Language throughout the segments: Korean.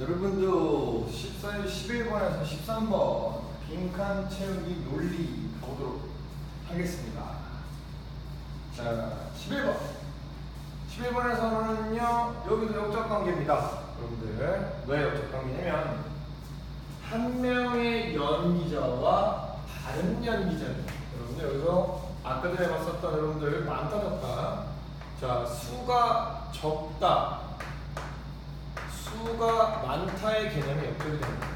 여러분도 14일 11번에서 13번 빈칸 채우기 논리 가보도록 하겠습니다. 자, 11번. 11번에서는요, 여기도 역적 관계입니다. 여러분들. 왜 역적 관계냐면, 한 명의 연기자와 다른 연기자들. 여러분들, 여기서 아까 전에 봤었던 여러분들 많다 적다. 자, 수가 적다. 수가 많다의 개념이 역적이 됩니다.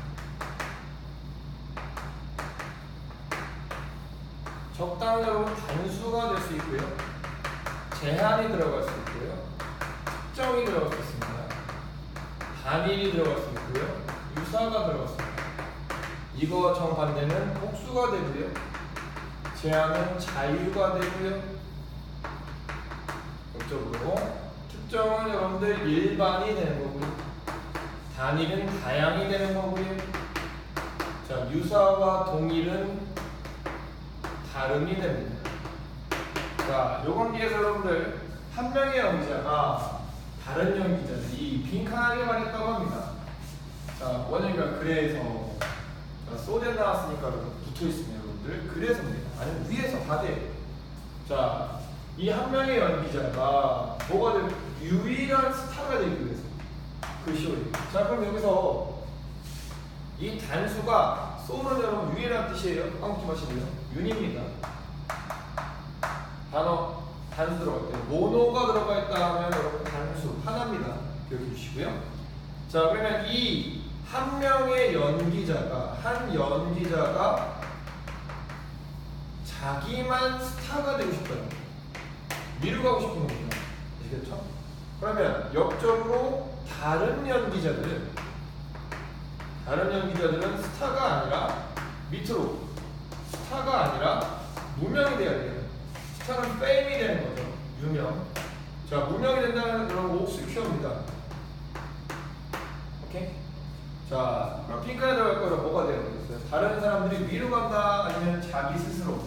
적당한 여러분 단수가 될 수 있고요. 제한이 들어갈 수 있고요. 특정이 들어갈 수 있습니다. 단일이 들어갈 수 있고요. 유사가 들어갈 수 있습니다. 이거 정반대는 복수가 되고요. 제한은 자유가 되고요. 이쪽으로 특정은 여러분들 일반이 되는 거고요. 단일은 다양이 되는 거고요. 자, 유사와 동일은 다름이 됩니다. 자, 요건 뒤에서 여러분들 한 명의 연기자가 다른 연기자들 이 빈칸하게 말했다고 합니다. 자, 원영이가 그래서 자, 소대 나왔으니까 붙어 있습니다, 여러분들. 그래서입니다. 아니면 위에서 다 돼요. 자, 이 한 명의 연기자가 뭐가 될 유일한 스타가 위해서 그. 자, 그럼 여기서 이 단수가 소는 여러분 유일한 뜻이에요. 까먹지 마시고요. 윤입니다. 단어 단수 들어갈 때 모노가 들어가 있다 하면 여러분 단수 하나입니다. 기억해 주시고요. 자, 그러면 이 한 명의 연기자가 한 연기자가 자기만 스타가 되고 싶어요. 미루 가고 싶은 겁니다. 아시겠죠? 그러면 역적으로 다른 연기자들 다른 연기자들은 스타가 아니라 밑으로 스타가 아니라 무명이 돼야 돼요. 스타는 페임이 되는 거죠. 유명. 자, 무명이 된다면 그럼 옥수 큐어입니다. 오케이? 자, 그럼 핑크에 들어갈 거는 뭐가 되야 되겠어요? 다른 사람들이 위로 간다 아니면 자기 스스로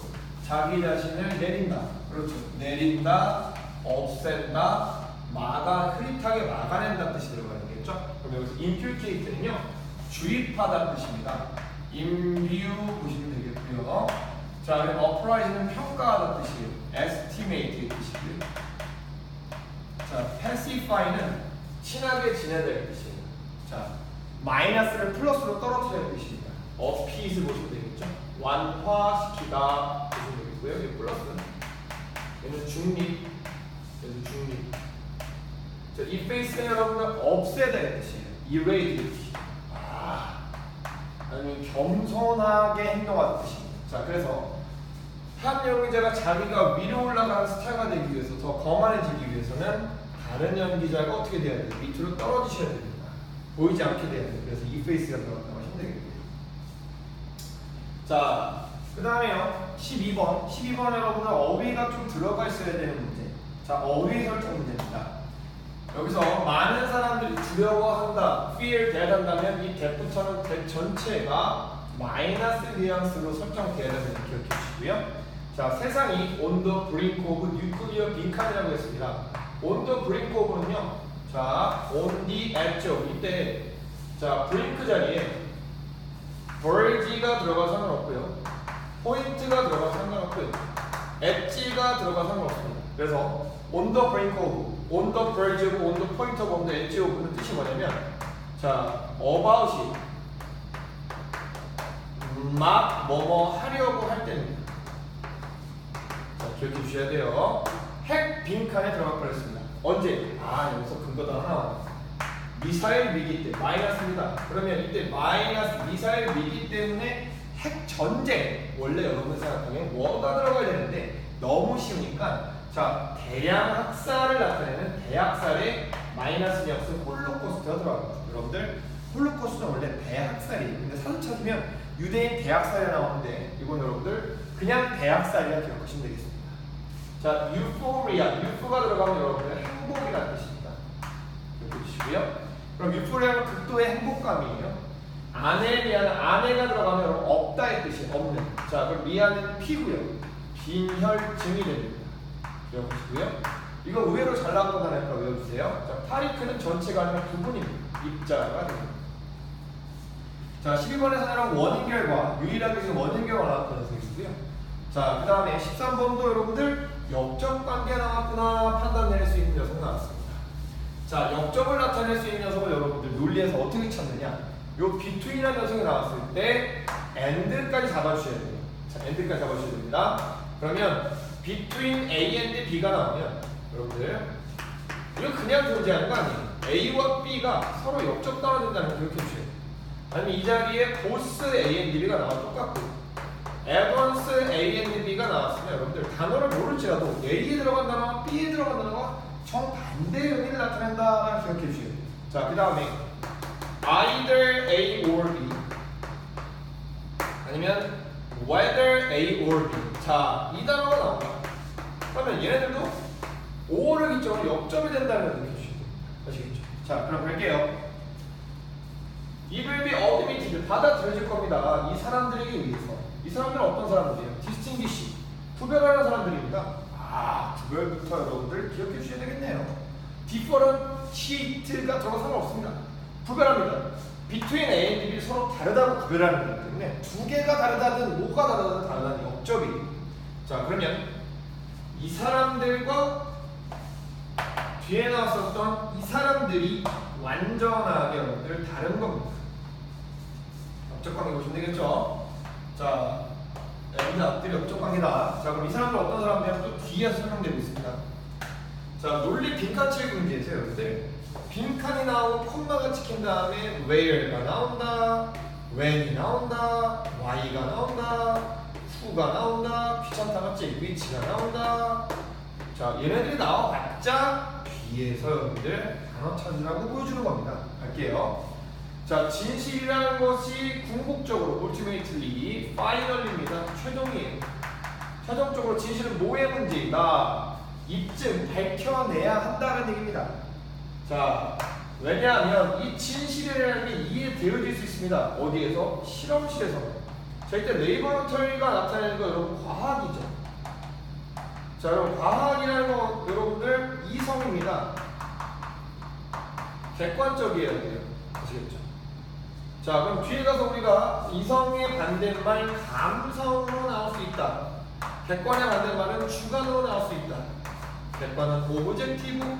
자기 자신을 내린다. 그렇죠. 내린다, 없앤다, 막아 흐릿하게 막아낸다는 뜻이 들어가야겠죠? 그럼 여기서 infiltrate는요 주입하다는 뜻입니다. imbu 보시면 되겠고요. 자, 그럼 upprise는 평가하다는 뜻이에요. estimate의 뜻이고요. 자, pacify는 친하게 지내다의 뜻이에요. 자, 마이너스를 플러스로 떨어뜨리는 뜻입니다. appease 보시면 되겠죠? 완화시키다 보시면 되겠고요. 여기 플러스는 얘는 중립, 얘는 중립. 자, efface는 여러분들 없애다의 뜻이에요. 뜻이에요. 아, 아니면 겸손하게 행동하는 뜻입니다. 자, 그래서 한 연기자가 자기가 위로 올라가는 스타가 되기 위해서 더 거만해지기 위해서는 다른 연기자가 어떻게 돼야 돼요? 밑으로 떨어지셔야 됩니다. 보이지 않게 돼야 돼요. 그래서 efface가 들어갔다고 하시면 되겠고요. 자, 그 다음에요. 12번. 12번 여러분들 어휘가 좀 들어가 있어야 되는 문제. 자, 어휘 설정 문제입니다. 여기서 많은 사람들이 두려워한다, fear that 한다면 이 that부터는 that 전체가 마이너스 뉘앙스로 설정되어야 거 기억해 주시고요. 자, 세상이 on the brink of nuclear 빈칸이라고 했습니다. on the brink of는요. 자, on the edge of 이때 자, brink 자리에 verge가 들어가 상관없고요. 포인트가 들어가 상관없고요. 엣지가 들어가 상관없습니다. 그래서 on the brink of, on the verge of, on the point of, on the edge of는 뜻이 뭐냐면 자, about이 막 뭐뭐 하려고 할 때입니다. 자, 기억해 주셔야 돼요. 핵 빈칸에 들어갈 뻔했습니다. 언제? 아, 여기서 근거도 하나. 미사일 위기 때 마이너스입니다. 그러면 이때 마이너스 미사일 위기 때문에 핵 전쟁 원래 여러분 생각하기엔 뭐가 들어가야 되는데 너무 쉬우니까 자 대량 학살을 나타내는 대학살에 마이너스 뉘앙스 홀로코스트가 들어갑니다. 여러분들 홀로코스트는 원래 대학살이에요. 근데 사전 찾으면 유대인 대학살이 나오는데 이건 여러분들 그냥 대학살이라 기억하시면 되겠습니다. 자 유포리아 유포가 들어가면 여러분들 행복이라는 뜻입니다. 기억해 주시고요. 그럼 유포리아는 극도의 행복감이에요. 미안은 아내가 들어가면 없다의 뜻이 없는. 자, 그럼 미안은 피고요. 빈혈증이 됩니다. 기억하시고요. 이거 의외로 잘 나온 거 하나 외워주세요. 자, 파리크는 전체가 아니라 부분입니다. 입자가 됩니다. 자, 12번에서는 원인 결과, 유일하게 지금 원인 결과 나왔던 녀석이고요. 자, 그 다음에 13번도 여러분들 역적 관계 나왔구나 판단 내릴 수 있는 녀석 나왔습니다. 자, 역적을 나타낼 수 있는 녀석을 여러분들 논리에서 어떻게 찾느냐? 요 between이라는 녀석이 나왔을 때 and까지 잡아주셔야 돼요. 자, and까지 잡아주셔야 됩니다. 그러면 between A and B가 나오면 여러분들 이거 그냥 존재하는 거 아니에요. A와 B가 서로 역적 떨어진다는 걸 기억해 돼요. 아니면 이 자리에 보스 A and B가 나와 똑같고 에번스 A and B가 나왔으면 여러분들 단어를 모를지라도 A에 들어간 단어와 B에 들어간 단어가 정반대의 의미를 나타낸다라는 기억해 돼요. 자, 그 다음에 either A or B 아니면 whether A or B 자, 이 단어가 나온다. 그러면 얘네들도 or를 기점으로 역점이 된다는 돼요. 아시겠죠? 자, 그럼 갈게요. 이 will be admitted 받아들여질 겁니다. 이 사람들에게 의해서. 이 사람들은 어떤 사람들이에요? distinguish 구별하는 사람들입니다. 아, 구별부터 여러분들 기억해 주셔야 되겠네요. differentiate가 들어가 상관없습니다. 구별합니다. between A and B를 서로 다르다고 구별하는 거기 때문에 두 개가 다르다든 뭐가 다르다든 다르다는 역적이. 자, 그러면 이 사람들과 뒤에 나왔었던 이 사람들이 완전하게 여러분들 다른 겁니다. 업적 관계 보시면 되겠죠? 자, 네, 이 앞들이 업적 관계다. 자, 그럼 이 사람들 어떤 사람들이냐면 또 뒤에 설명되고 있습니다. 자, 논리 빈칸7 문제에서 여러분들 빈칸이 나오고 콤마가 찍힌 다음에 where가 나온다, when이 나온다, why가 나온다, who가 나온다, 귀찮다 맞지? which가 나온다. 자, 얘네들이 나와봤자 뒤에서 여러분들 단어 찾으라고 보여주는 겁니다. 갈게요. 자, 진실이라는 것이 궁극적으로 ultimately, finally입니다. 최종이에요. 최종적으로 진실은 뭐의 문제이다. 입증, 밝혀내야 한다는 얘기입니다. 자, 왜냐하면 이 진실이라는 게 이해되어질 수 있습니다. 어디에서? 실험실에서. 자, 이때 레이버러터리가 나타내는 거 여러분 과학이죠. 자, 여러분 과학이라는 거 여러분들 이성입니다. 객관적이어야 돼요. 아시겠죠? 자, 그럼 뒤에 가서 우리가 이성의 반대말 감성으로 나올 수 있다. 객관의 반대말은 주관으로 나올 수 있다. 객관은 오브젝티브,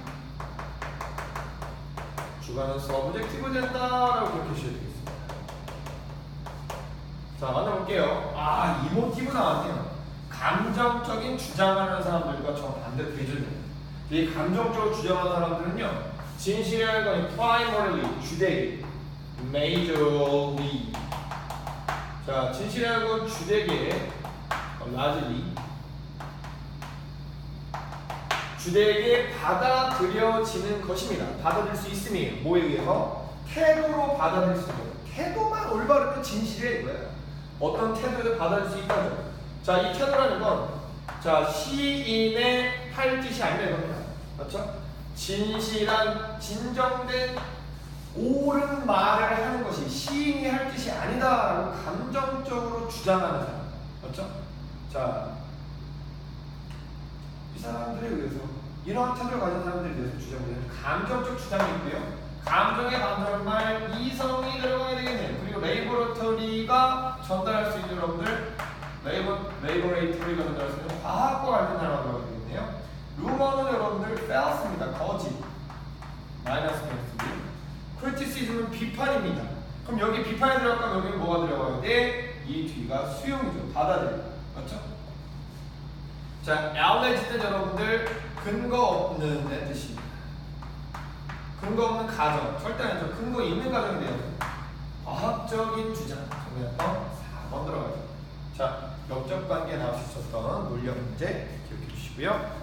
주관은 서브젝티브 된다라고 기억해 주셔야 되겠습니다. 자, 만나볼게요. 아, 이모티브 나왔네요. 감정적인 주장하는 사람들과 정반대로 대조됩니다. 이 감정적으로 주장하는 사람들은요, 진실이라는 건 primarily, 주되게, majorly. 자, 진실이라는 건 주되게, 어, largely, 주되게 받아들여지는 것입니다. 받아들일 수 있음이에요. 뭐에 의해서? 태도로 받아들일 수 거예요. 태도만 올바르면 진실이에요. 어떤 태도를 받아들일 수 있다죠. 자, 이 태도라는 건, 자, 시인의 할 짓이 아니라 이겁니다. 맞죠? 진실한, 진정된, 옳은 말을 하는 것이 시인이 할 짓이 아니다라고 감정적으로 주장하는 사람. 맞죠? 자, 이 사람들에 의해서 이러한 태도를 가진 사람들에 대해서 주장을 감정적 주장이 있고요. 감정의 반대말 이성이 들어가야 되겠네요. 그리고 레이보러터리가 전달할 수 있는 여러분들 레이버 레이버레이터리가 전달할 수 있는 과학과 관련하라고 들어가야 되겠네요. 루머는 여러분들 false입니다. 거짓. 마이너스 마이너스. 크리티시즘은 비판입니다. 그럼 여기 비판이 들어가면 여기는 뭐가 들어가야 돼? 이 뒤가 수용이죠. 받아들여. 맞죠? 자, alleged는 여러분들 근거 없는 데 뜻입니다. 근거 없는 가정, 절대 아니죠. 근거 있는 가정이 돼요. 과학적인 주장. 정답 4번 들어가죠. 자, 역적 관계 나올 수 있었던 논리학 문제 기억해 주시고요.